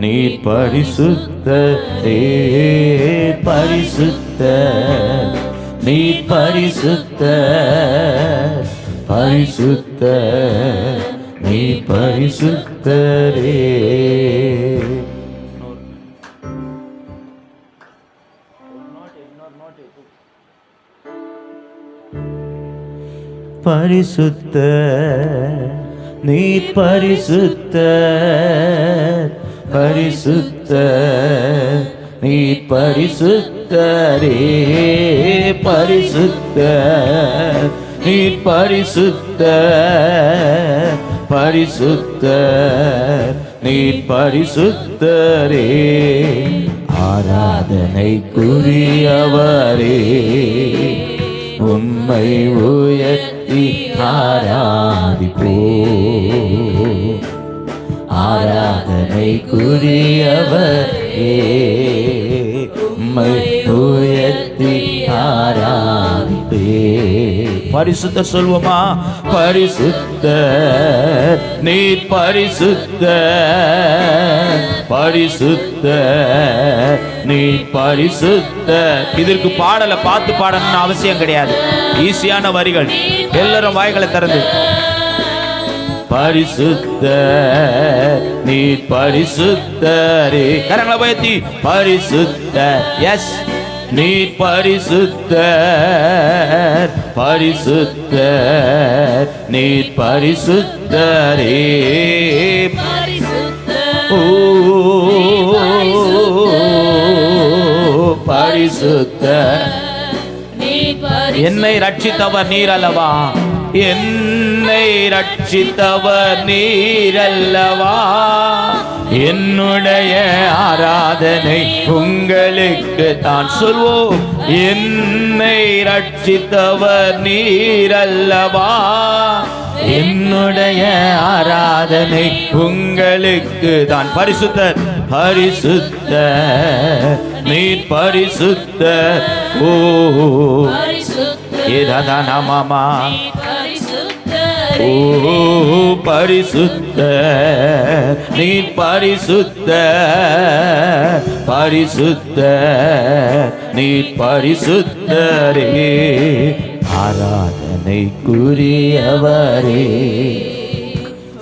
நீ பரிசுத்த பரிசுத்த நீ பரிசுத்த பரிசுத்த நீ பரிசுத்தரே பரிசுத்த நீ பரிசுத்த பரிசுத்த நீ பரிசுத்தரே. பரிசுத்த நீ பரிசுத்த பரிசுத்த நீ பரிசுத்தரே. ஆராதனைக்குரியவரே உம்மை உயர்த்தி ஆராதிப்போ ஆராதனைக்குரியவரே உம்மை உயர்த்தி ஆராதிப்பே. பரிசுத்த சொல்வோமா பரிசுத்த நீர் பரிசுத்த பரிசுத்த நீ பரிசுத்த. இதற்கு பாடலை பார்த்து பாடணும்னு அவசியம் கிடையாது. ஈஸியான வரிகள். எல்லாரும் வாய்களை திறந்து. பரிசுத்த நீ பரிசுத்தரே. கரங்களை பயத்தி பரிசுத்த எஸ் நீ பரிசுத்த பரிசுத்த நீ பரிசுத்தரே. பரிசுத்த என்னை ரட்சித்தவர் நீர் அல்லவா? என்னை ரட்சித்தவர் நீர் அல்லவா என்னுடைய ஆராதனை உங்களுக்கு தான் சொல்வோம். என்னை ரட்சித்தவர் நீர் அல்லவா என்னுடைய ஆராதனை உங்களுக்கு தான். பரிசுத்தர் பரிசுத்த நீர் பரிசுத்த ஓ ஏதாதான் மாமா ஓ பரிசுத்த நீ பரிசுத்த பரிசுத்த நீ பரிசுத்தரே. ஆராதனைக்குரியவரே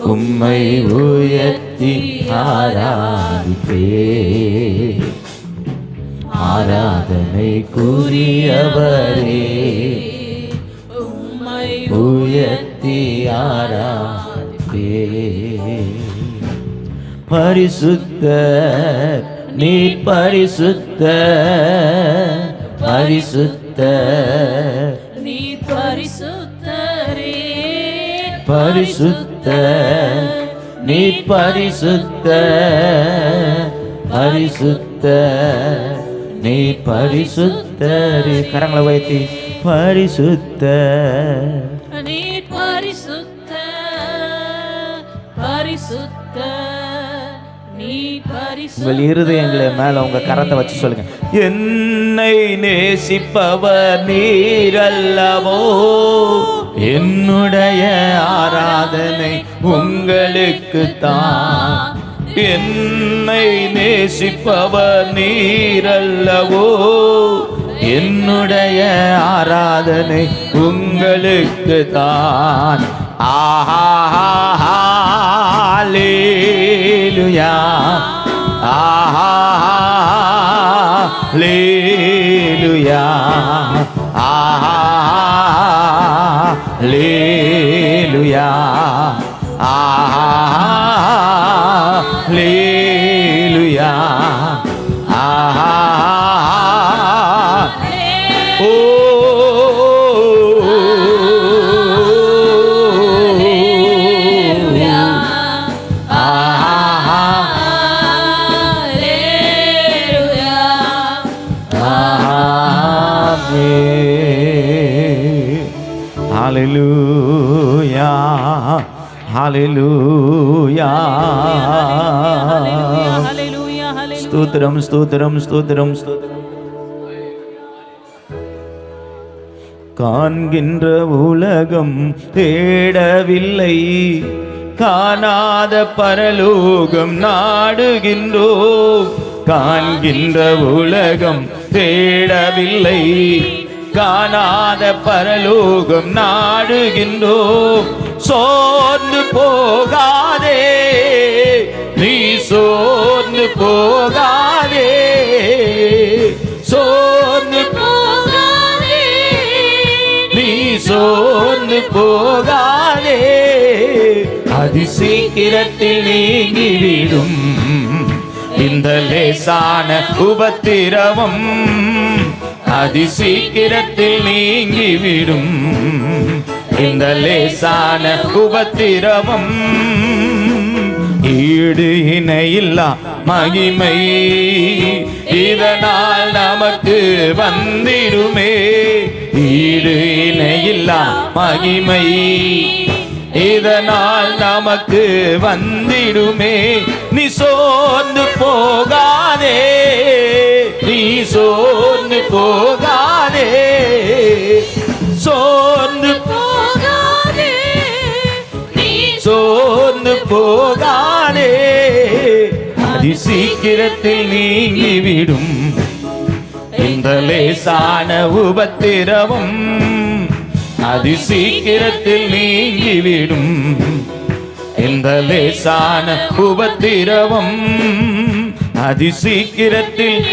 உம்மை உயர்த்தி ஆராதிப்பே. ஆராதனைக்குரியவரே உயர்த்தி ஆராதிப்பே பரிசுத்த நீ பரிசுத்த பரிசுத்த நீ பரிசுத்தரே. பரிசுத்த நீ பரிசுத்த பரிசுத்த நீ பரிசுத்தரே. கரங்களை வைத்தி பரிசுத்த. நீ பரிசுத்த பரிசுத்த உங்கள் இருதயங்களை மேல உங்க கரத்தை வச்சு சொல்லுங்க. என்னை நேசிப்பவர் நீரல்லவோ? என்னுடைய ஆராதனை உங்களுக்கு தான் என்னை நேசிப்பவர் நீரல்லவோ? என்னுடைய ஆராதனை உங்களுக்கு தான். ஆஹாஹாலேலுயா ஆஹாஹாலேலுயா ஆஹாஹாலேலுயா ஆஹாஹாலே Hallelujah. Hallelujah. ஸ்தோத்திரம் ஸ்தோத்திரம் ஸ்தோத்திரம் ஸ்தோத்திரம் காண்கின்ற உலகம் தேடவில்லை காணாத பரலோகம் நாடுகின்றோம் காண்கின்ற உலகம் தேடவில்லை காணாத பரலோகம் நாடுகின்றோம் சோர்ந்து போகாதே. நீ சோர்ந்து போகாதே. சோர்ந்து போகாதே. நீ சோர்ந்து போகாதே. அதி சீக்கிரத்தில் நீங்கிவிடும். இந்த லேசான உபத்திரவம். அதி சீக்கிரத்தில் நீங்கிவிடும். இந்த லேசான உபத்திரவம் ஈடு இணையில்லா மகிமை. இதனால் நமக்கு வந்திடுமே. ஈடு இணையில்லா மகிமை. இதனால் நமக்கு வந்திடுமே. நீ சோர்ந்து போகாதே. போகாதே. சோர்ந்து போகாதே. சோர்ந்து போகாதே. அதி சீக்கிரத்தில் நீங்கிவிடும். இந்த லேசான உபத்திரவம் அதி சீக்கிரத்தில் நீங்கிவிடும். இந்த லேசான உபத்திரவம் அதி சீக்கிரத்தில்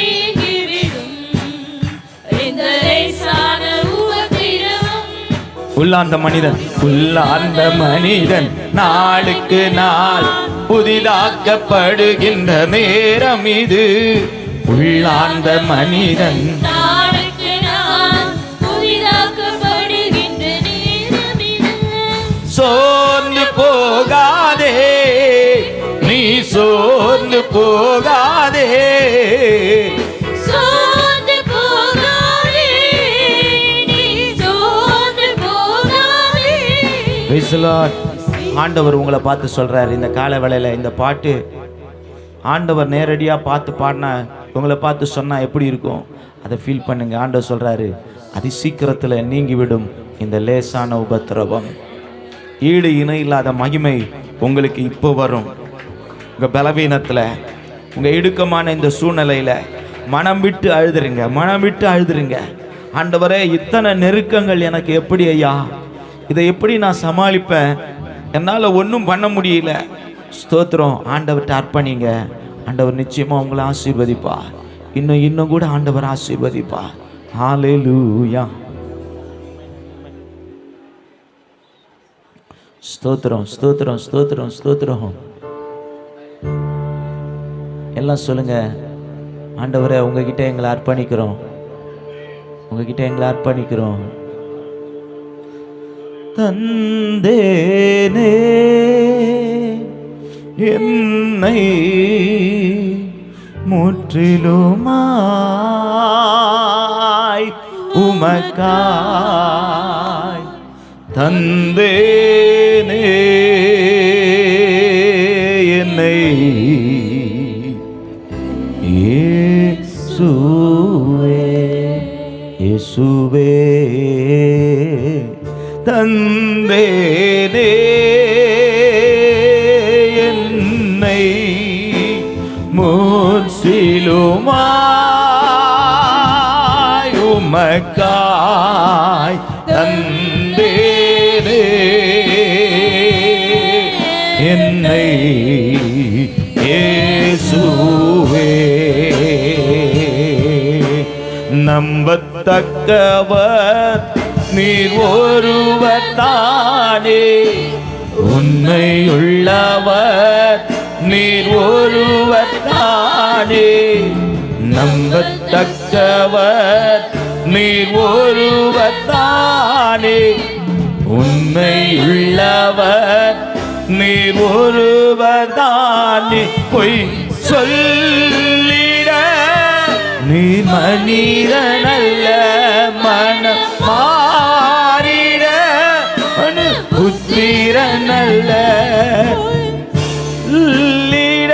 உள்ளார்ந்த மனிதன். உள்ளார்ந்த மனிதன். நாளுக்கு நாள் புதிதாக்கப்படுகின்ற நேரம் இது. உள்ளார்ந்த மனிதன். சோர்ந்து போகாதே. நீ சோர்ந்து போகாதே ஆண்டவர் உங்களை பார்த்து சொல்கிறார் இந்த கால வேளையில இந்த பாட்டு ஆண்டவர் நேரடியாக பார்த்து பாடினா உங்களை பார்த்து சொன்னால் எப்படி இருக்கும்? அதை ஃபீல் பண்ணுங்க. ஆண்டவர் சொல்கிறாரு அதி சீக்கிரத்தில் நீங்கிவிடும் இந்த லேசான உபத்திரவம். ஈடு இணை இல்லாத மகிமை உங்களுக்கு இப்போ வரும். உங்கள் பலவீனத்தில் உங்கள் இடுக்கமான இந்த சூழ்நிலையில் மனம் விட்டு அழுதுருங்க. மனம் விட்டு அழுதுருங்க. ஆண்டவரே இத்தனை நெருக்கங்கள் எனக்கு எப்படி ஐயா? இதை எப்படி நான் சமாளிப்பேன்? என்னால் ஒன்றும் பண்ண முடியல. ஸ்தோத்திரம். ஆண்டவர்கிட்ட அர்ப்பணிங்க. ஆண்டவர் நிச்சயமாக உங்களை ஆசீர்வதிப்பா. இன்னும் இன்னும் கூட ஆண்டவர் ஆசீர்வதிப்பார் லூயா ஸ்தோத்திரம் ஸ்தோத்திரம் ஸ்தோத்திரம் ஸ்தோத்திரம். எல்லாம் சொல்லுங்க. ஆண்டவரை உங்ககிட்ட எங்களை அர்ப்பணிக்கிறோம். உங்ககிட்ட எங்களை அர்ப்பணிக்கிறோம். தந்தேனே. என்னை முற்றிலுமாய் உமக்காய் தந்தேனே. என்னை இயேசுவே இயேசுவே தந்தேனே என்னை முற்றிலுமாய் தந்தேனே என்னை இயேசுவே நம்பத்தக்கவர் நீர் ஒருவத்தானே உண்மை உள்ளவர் நீர் ஒருவத்தானே நம்பத்தக்கவர் நீர் ஒருவத்தானே உண்மை உள்ளவர் நீர் ஒருவதானே பொய் சொல்லிட நீ மனிதனல்ல புத்திரனல்ல சொல்லிட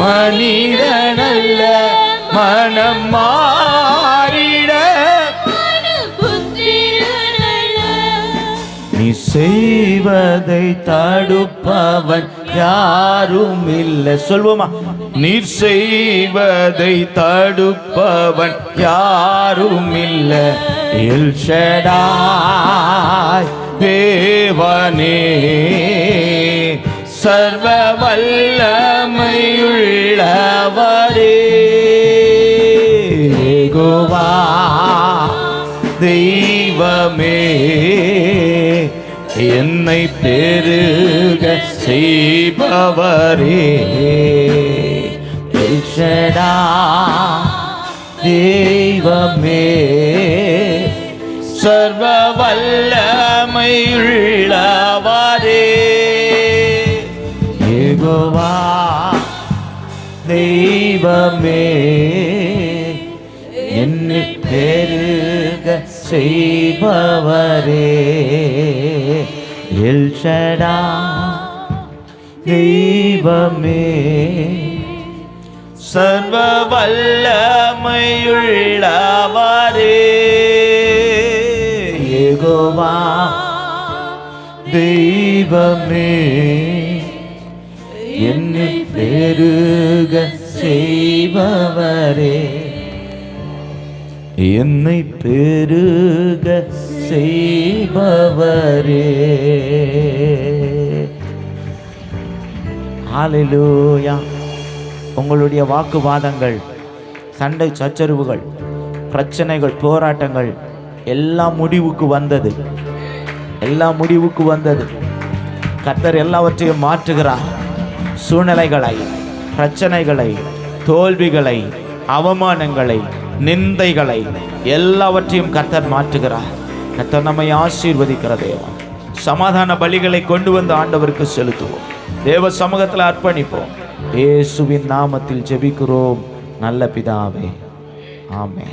மனிதனல்ல. மனம் மாறிட. நீ செய்வதை தடுப்பவன் யாரும் இல்லை சொல்வோமா? நீர் செய்வதை தடுப்பவன் யாரும் இல்லை எல்ஷடாய் தேவனே சர்வ வல்லமையுள்ளவரே கோவா தெய்வமே என்னை பெருக செய்பவரே. எல்ஷடா தெய்வமே. சர்வ வல்லமையுள்ளவாரே ஏகோவா தெய்வமே என்னை பெருக செய்பவரே. எல்ஷடா தெய்வமே சர்வ வல்லமையுள்ளவாரே தெய்வமே என்னை பெருக செய்பவரே. என்னை பெருக செய்பவரே. ஹalleluya. உங்களுடைய வாக்குவாதங்கள் சண்டை சச்சரவுகள் பிரச்சனைகள் போராட்டங்கள் எல்லாம் முடிவுக்கு வந்தது. எல்லாம் முடிவுக்கு வந்தது. கர்த்தர் எல்லாவற்றையும் மாற்றுகிறார். சூழ்நிலைகளை பிரச்சனைகளை தோல்விகளை அவமானங்களை நிந்தைகளை எல்லாவற்றையும் கர்த்தர் மாற்றுகிறார். கத்தர் நம்மை ஆசீர்வதிக்கிற தேவன். சமாதான பலிகளை கொண்டு வந்து ஆண்டவருக்கு செலுத்துவோம். தேவ சமூகத்தில் அர்ப்பணிப்போம். இயேசுவின் நாமத்தில் ஜெபிக்கிறோம். நல்ல பிதாவே. ஆமே